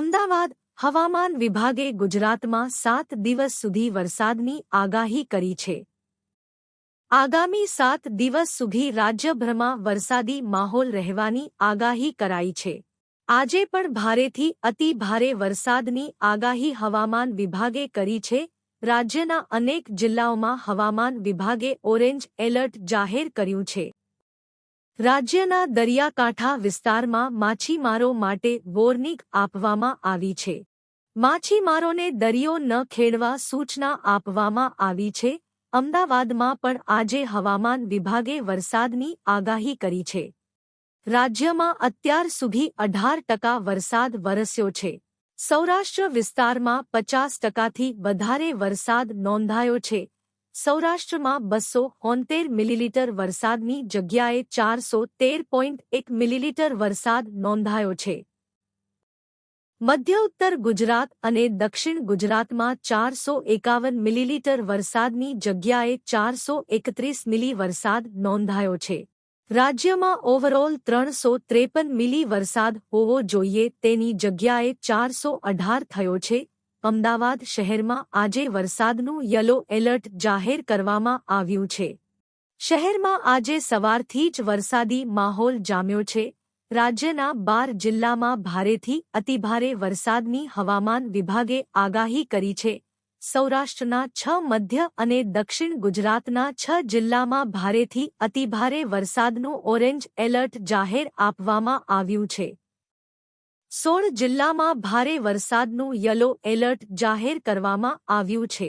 અમદાવાદ હવામાન વિભાગે ગુજરાતમાં સાત દિવસ સુધી વરસાદની આગાહી કરી છે. આગામી સાત દિવસ સુધી રાજ્યભરમાં વરસાદી માહોલ રહેવાની આગાહી કરાઈ છે. આજે પણ ભારેથી અતિ ભારે વરસાદની આગાહી હવામાન વિભાગે કરી છે. રાજ્યના અનેક જિલ્લાઓમાં હવામાન વિભાગે ઓરેન્જ એલર્ટ જાહેર કર્યું છે. રાજ્યના દરિયાકાંઠા વિસ્તારમાં માછીમારો માટે વોર્નિંગ આપવામાં આવી છે. માછીમારોને દરિયો ન ખેડવા સૂચના આપવામાં આવી છે. અમદાવાદમાં પણ આજે હવામાન વિભાગે વરસાદની આગાહી કરી છે. રાજ્યમાં અત્યાર સુધી અઢાર ટકા વરસાદ વરસ્યો છે. સૌરાષ્ટ્ર વિસ્તારમાં પચાસ ટકાથી વધારે વરસાદ નોંધાયો છે. સૌરાષ્ટ્રમાં બસો હોંતેર મિલીલીટર વરસાદની જગ્યાએ ચારસો તેર પોઈન્ટ એક મિલીલીટર વરસાદ નોંધાયો છે. મધ્ય ઉત્તર ગુજરાત અને દક્ષિણ ગુજરાતમાં ચારસો એકાવન મિલીલીટર વરસાદની જગ્યાએ ચારસો એકત્રીસ મિલી વરસાદ નોંધાયો છે. રાજ્યમાં ઓવરઓલ ત્રણસો ત્રેપન મિલી વરસાદ હોવો જોઈએ તેની જગ્યાએ ચારસો અઢાર થયો છે. અમદાવાદ શહેરમાં આજે વરસાદનું યલો એલર્ટ જાહેર કરવામાં આવ્યું છે. શહેરમાં આજે સવારથી જ વરસાદી માહોલ જામ્યો છે. રાજ્યના બાર જિલ્લામાં ભારેથી અતિભારે વરસાદની હવામાન વિભાગે આગાહી કરી છે. સૌરાષ્ટ્રના છ મધ્ય અને દક્ષિણ ગુજરાતના છ જિલ્લામાં ભારેથી અતિભારે વરસાદનું ઓરેન્જ એલર્ટ જાહેર આપવામાં આવ્યું છે. સોળ જિલ્લામાં ભારે વરસાદનું યલો એલર્ટ જાહેર કરવામાં આવ્યું છે.